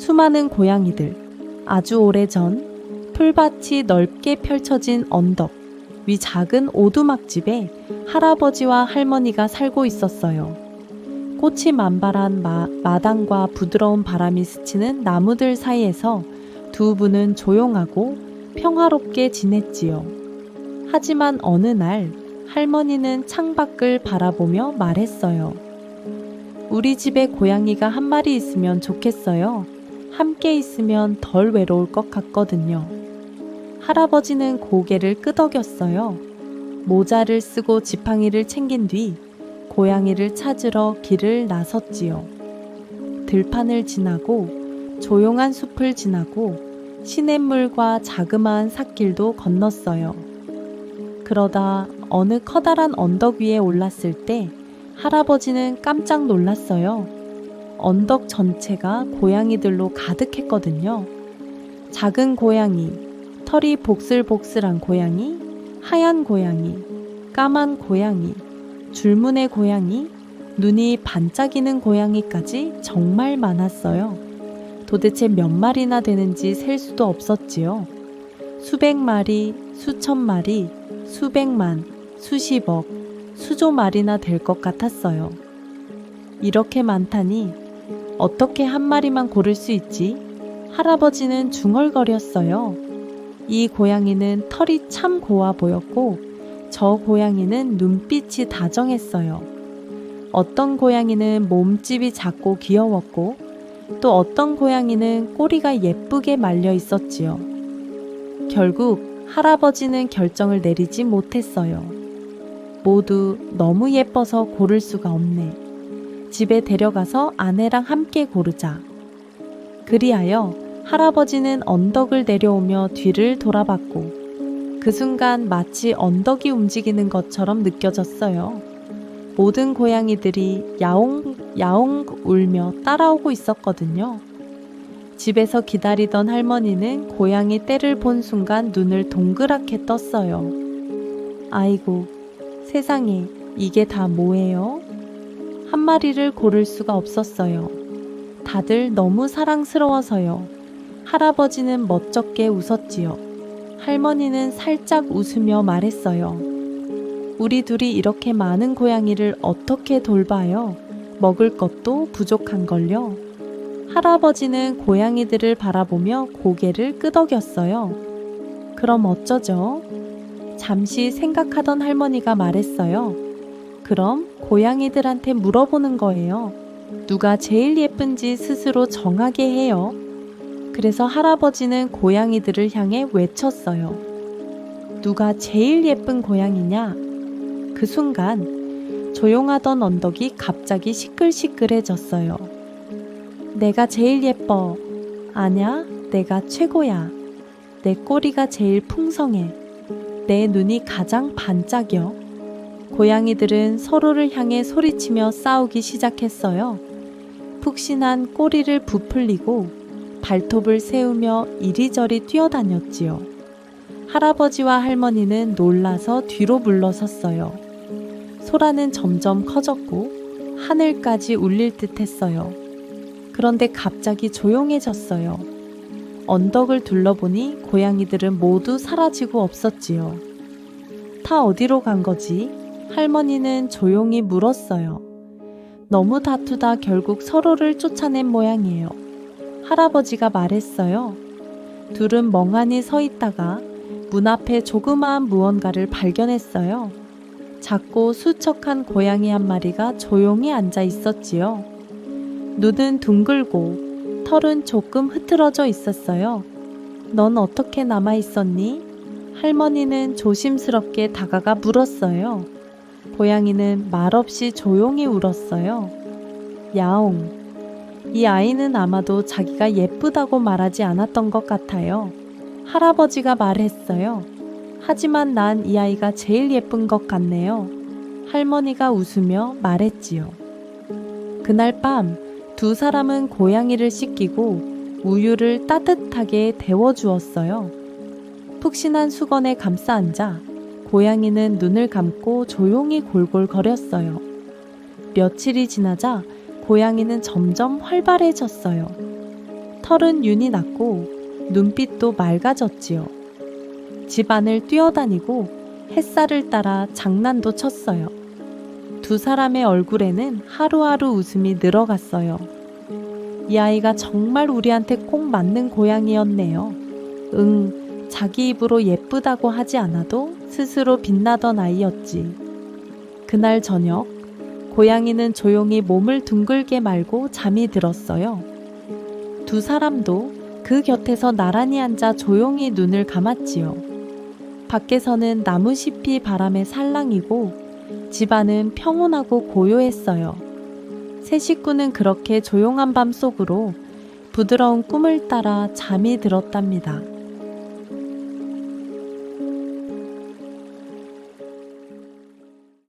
수많은 고양이들. 아주 오래 전 풀밭이 넓게 펼쳐진 언덕 위 작은 오두막집에 할아버지와 할머니가 살고 있었어요. 꽃이 만발한 마, 마당과 부드러운 바람이 스치는 나무들 사이에서 두 분은 조용하고 평화롭게 지냈지요. 하지만 어느 날 할머니는 창밖을 바라보며 말했어요. 우리 집에 고양이가 한 마리 있으면 좋겠어요. 함께 있으면 덜 외로울 것 같거든요. 할아버지는 고개를 끄덕였어요. 모자를 쓰고 지팡이를 챙긴 뒤 고양이를 찾으러 길을 나섰지요. 들판을 지나고 조용한 숲을 지나고 시냇물과 자그마한 삿길도 건넜어요. 그러다 어느 커다란 언덕 위에 올랐을 때 할아버지는 깜짝 놀랐어요. 언덕 전체가 고양이들로 가득했거든요. 작은 고양이, 털이 복슬복슬한 고양이, 하얀 고양이, 까만 고양이, 줄무늬 고양이, 눈이 반짝이는 고양이까지 정말 많았어요. 도대체 몇 마리나 되는지 셀 수도 없었지요. 수백 마리, 수천 마리, 수백만, 수십억, 수조 마리나 될 것 같았어요. 이렇게 많다니 어떻게 한 마리만 고를 수 있지? 할아버지는 중얼거렸어요. 이 고양이는 털이 참 고와 보였고 저 고양이는 눈빛이 다정했어요. 어떤 고양이는 몸집이 작고 귀여웠고 또 어떤 고양이는 꼬리가 예쁘게 말려 있었지요. 결국 할아버지는 결정을 내리지 못했어요. 모두 너무 예뻐서 고를 수가 없네. 집에 데려가서 아내랑 함께 고르자. 그리하여 할아버지는 언덕을 내려오며 뒤를 돌아봤고 그 순간 마치 언덕이 움직이는 것처럼 느껴졌어요. 모든 고양이들이 야옹 야옹 울며 따라오고 있었거든요. 집에서 기다리던 할머니는 고양이 떼를 본 순간 눈을 동그랗게 떴어요. 아이고, 세상에 이게 다 뭐예요? 한 마리를 고를 수가 없었어요. 다들 너무 사랑스러워서요. 할아버지는 멋쩍게 웃었지요. 할머니는 살짝 웃으며 말했어요. 우리 둘이 이렇게 많은 고양이를 어떻게 돌봐요? 먹을 것도 부족한걸요. 할아버지는 고양이들을 바라보며 고개를 끄덕였어요. 그럼 어쩌죠? 잠시 생각하던 할머니가 말했어요. 그럼 고양이들한테 물어보는 거예요. 누가 제일 예쁜지 스스로 정하게 해요. 그래서 할아버지는 고양이들을 향해 외쳤어요. 누가 제일 예쁜 고양이냐? 그 순간 조용하던 언덕이 갑자기 시끌시끌해졌어요. 내가 제일 예뻐. 아냐, 내가 최고야. 내 꼬리가 제일 풍성해. 내 눈이 가장 반짝여. 고양이들은 서로를 향해 소리치며 싸우기 시작했어요. 푹신한 꼬리를 부풀리고 발톱을 세우며 이리저리 뛰어다녔지요. 할아버지와 할머니는 놀라서 뒤로 물러섰어요. 소라는 점점 커졌고 하늘까지 울릴 듯 했어요. 그런데 갑자기 조용해졌어요. 언덕을 둘러보니 고양이들은 모두 사라지고 없었지요. 다 어디로 간 거지? 할머니는 조용히 물었어요. 너무 다투다 결국 서로를 쫓아낸 모양이에요. 할아버지가 말했어요. 둘은 멍하니 서 있다가 문 앞에 조그마한 무언가를 발견했어요. 작고 수척한 고양이 한 마리가 조용히 앉아 있었지요. 눈은 둥글고 털은 조금 흐트러져 있었어요. 넌 어떻게 남아 있었니? 할머니는 조심스럽게 다가가 물었어요. 고양이는 말없이 조용히 울었어요. 야옹. 이 아이는 아마도 자기가 예쁘다고 말하지 않았던 것 같아요. 할아버지가 말했어요. 하지만 난 이 아이가 제일 예쁜 것 같네요. 할머니가 웃으며 말했지요. 그날 밤 두 사람은 고양이를 씻기고 우유를 따뜻하게 데워 주었어요. 푹신한 수건에 감싸 앉아 고양이는 눈을 감고 조용히 골골거렸어요. 며칠이 지나자 고양이는 점점 활발해졌어요. 털은 윤이 났고 눈빛도 맑아졌지요. 집안을 뛰어다니고 햇살을 따라 장난도 쳤어요. 두 사람의 얼굴에는 하루하루 웃음이 늘어갔어요. 이 아이가 정말 우리한테 꼭 맞는 고양이였네요. 응, 자기 입으로 예쁘다고 하지 않아도 스스로 빛나던 아이였지. 그날 저녁, 고양이는 조용히 몸을 둥글게 말고 잠이 들었어요. 두 사람도 그 곁에서 나란히 앉아 조용히 눈을 감았지요. 밖에서는 나무 잎이 바람에 살랑이고 집안은 평온하고 고요했어요. 세 식구는 그렇게 조용한 밤 속으로 부드러운 꿈을 따라 잠이 들었답니다.